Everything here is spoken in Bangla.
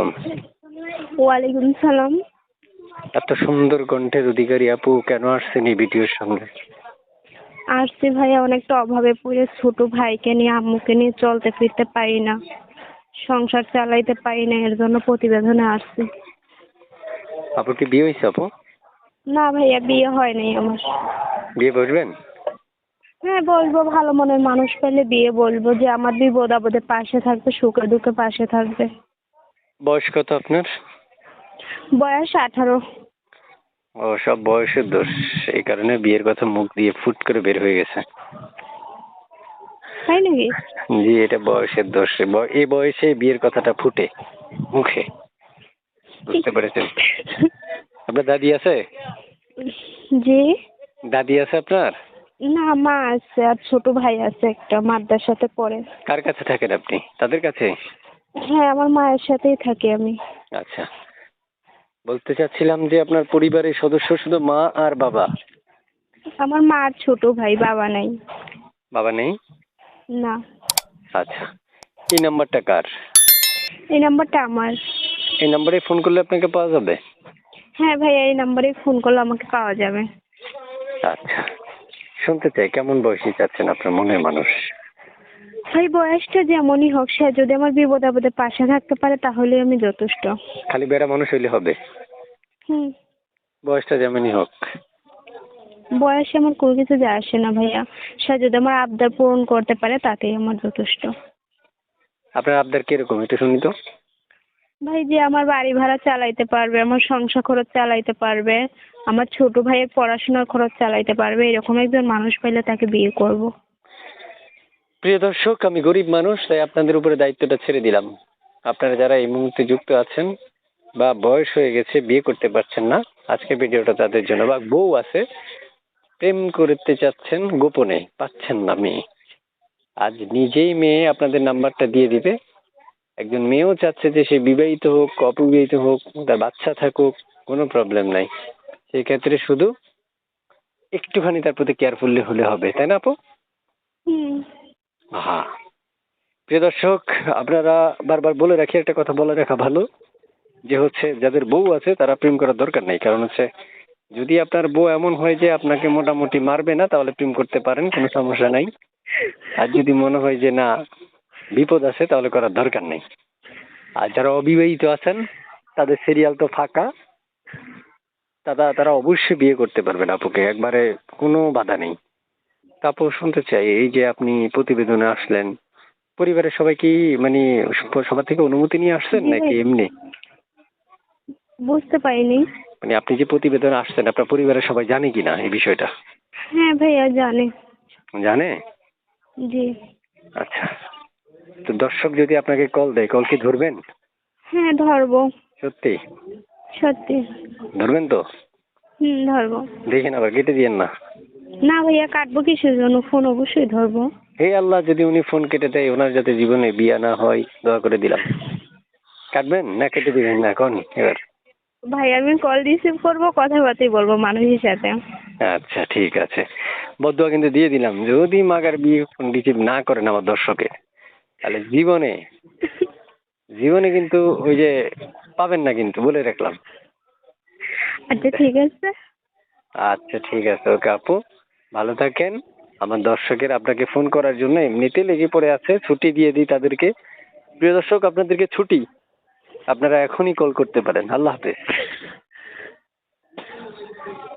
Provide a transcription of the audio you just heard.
আলাইকুম। ওয়ালাইকুম সালাম। এত সুন্দর কণ্ঠের অধিকারী আপু কেন আসছেন এই ভিডিওর সঙ্গে আসছি ভাইয়া অনেকটা অভাবে পড়ে ছোট ভাইকে নিয়ে আম্মুকে নিয়ে চলতে ফিরতে পারি না। সংসার চালাইতে পারি না এর জন্য প্রতিবেদনে আসছি। আপুর কি বিয়ে হয়েছে আপু? না ভাইয়া বিয়ে হয় নাই আমার। বিয়ে বসবেন হ্যাঁ বলব ভালো মনের মানুষ পেলে বিয়ে বলব যে আমার বিপদ আপদে পাশে থাকবে সুখে দুঃখে পাশে থাকবে। বয়স কত আপনার? বয়স আঠারো। ও সব বয়সের দোষ। এই কারণে বিয়ের কথা মুখ দিয়ে ফুট করে বের হয়ে গেছে। তাই নাকি? জি এটা বয়সের দোষ। এই বয়সে বিয়ের কথাটা ফুটে মুখে। বুঝতে পেরেছেন? আপনার দাদি আছে? জি। দাদি আছে আপনার? না মা আছে আর ছোট ভাই আছে একটা মাদ্রাসাতে পড়ে। কার কাছে থাকেন আপনি? তাদের কাছে? হ্যাঁ আমার মায়ের সাথেই থাকি আমি। আচ্ছা। বলতে চাচ্ছিলাম যে আপনার পরিবারের সদস্য শুধু মা আর বাবা? আমার মা আর ছোট ভাই বাবা নাই। বাবা নেই? না। আচ্ছা। এই নাম্বারটা কার? এই নাম্বারটা আমার। এই নাম্বারে ফোন করলে আপনাকে পাওয়া যাবে? হ্যাঁ ভাইয়া এই নাম্বারে ফোন করলে আমাকে পাওয়া যাবে। আচ্ছা। শুনতে চাই কেমন বয়সী চাচ্ছেন আপনার মনের মানুষ? ভাই বয়সটা যেমনই হোক সে যদি আমার বিপদ আপদে পাশে থাকতে পারে তাহলে আমি যথেষ্ট। খালি বেড়া মানুষ হইলে হবে। হুম। বয়সটা যেমনই হোক। বয়সে আমার কোনো কিছু যায় আসে না ভাইয়া। সে যদি আমার আবদার পূরণ করতে পারে তাতেই আমার যথেষ্ট। আপনার আবদার কীরকম একটু শুনি তো। ভাই যে আমার বাড়ি ভাড়া চালাইতে পারবে আমার সংসার খরচ চালাইতে পারবে আমার ছোট ভাইয়ের পড়াশোনার খরচ চালাইতে পারবে এরকম একজন মানুষ পাইলে তাকে বিয়ে করব। প্রিয় দর্শক, আমি গরিব মানুষ, তাই আপনাদের উপরে দায়িত্বটা ছেড়ে দিলাম। আপনারা যারা এই মুহূর্তে যুক্ত আছেন বা বয়স হয়ে গেছে, বিয়ে করতে পারছেন না আজকে ভিডিওটা তাদের জন্য বা বউ আছে, প্রেম করতে চাচ্ছেন, গোপনে পাচ্ছেন না মেয়ে। আজ নিজেই মেয়ে আপনাদের নাম্বারটা দিয়ে দিবে। একজন মেয়েও চাচ্ছে যে সে বিবাহিত হোক, অবিবাহিত হোক, তার বাচ্চা থাকুক, কোনো প্রবলেম নাই। সেই ক্ষেত্রে শুধু একটুখানি তার প্রতি কেয়ারফুললি হলে হবে, তাই না আপু? হ্যাঁ প্রিয় দর্শক, আপনারা বারবার বলে রাখি, একটা কথা বলে রাখা ভালো, যে হচ্ছে যাদের বউ আছে, তারা প্রেম করার দরকার নেই। কারণ হচ্ছে, যদি আপনার বউ এমন হয় যে আপনাকে মোটামুটি মারবে না, তাহলে প্রেম করতে পারেন, কোনো সমস্যা নাই। আর যদি মনে হয় যে না, বিপদ আছে, তাহলে করার দরকার নেই। আর যারা অবিবাহিত আছেন, তাদের সিরিয়াল তো ফাঁকা। তারা তারা অবশ্যই বিয়ে করতে পারবেন আপুকে, একবারে কোনো বাধা নেই। তারপর শুনতে চাই এই যে আপনি প্রতিবেদনে আসলেন পরিবারের সবাই কি মানে সবার থেকে অনুমতি নিয়ে আসছেন নাকি এমনি? বুঝতে পারিনি। মানে আপনি যে প্রতিবেদনে আসছেন আপনার পরিবারের সবাই জানে কি না এই বিষয়টা? হ্যাঁ ভাইয়া জানে। জানে? জি। আচ্ছা। তো দর্শক যদি আপনাকে কল দেয় কল কি ধরবেন? হ্যাঁ ধরবো। সত্যি? সত্যি। ধরবেন তো? হুম ধরবো। দেখেন আবার কেটে দিয়েন না। না ভাইয়া কাটবো কিসের জন্য? ফোন অবশ্যই ধরবো। হে আল্লাহ যদি উনি ফোন কেটে দেয় ওনার যাতে জীবনে বিয়া না হয় দোয়া করে দিলাম। কাটবেন না কেটে দিবেন না এখন? এবার। ভাই আমি কল রিসিভ করব কথাবার্তাই বলব মানুষের সাথে। আচ্ছা ঠিক আছে। বদুয়া কিন্তু দিয়ে দিলাম। যদি মাগার বিয়ে ফোন রিসিভ না করেন আমার দর্শকে তাহলে জীবনে জীবনে কিন্তু ওই যে পাবেন না কিন্তু বলে রাখলাম। আচ্ছা ঠিক আছে। আচ্ছা ঠিক আছে। ওকে আপু। ভালো থাকেন। আমার দর্শকের আপনাকে ফোন করার জন্য এমনিতে লেগে পড়ে আছে, ছুটি দিয়ে দিই তাদেরকে। প্রিয় দর্শক, আপনাদেরকে ছুটি আপনারা এখনই কল করতে পারেন। আল্লাহ হাফেজ।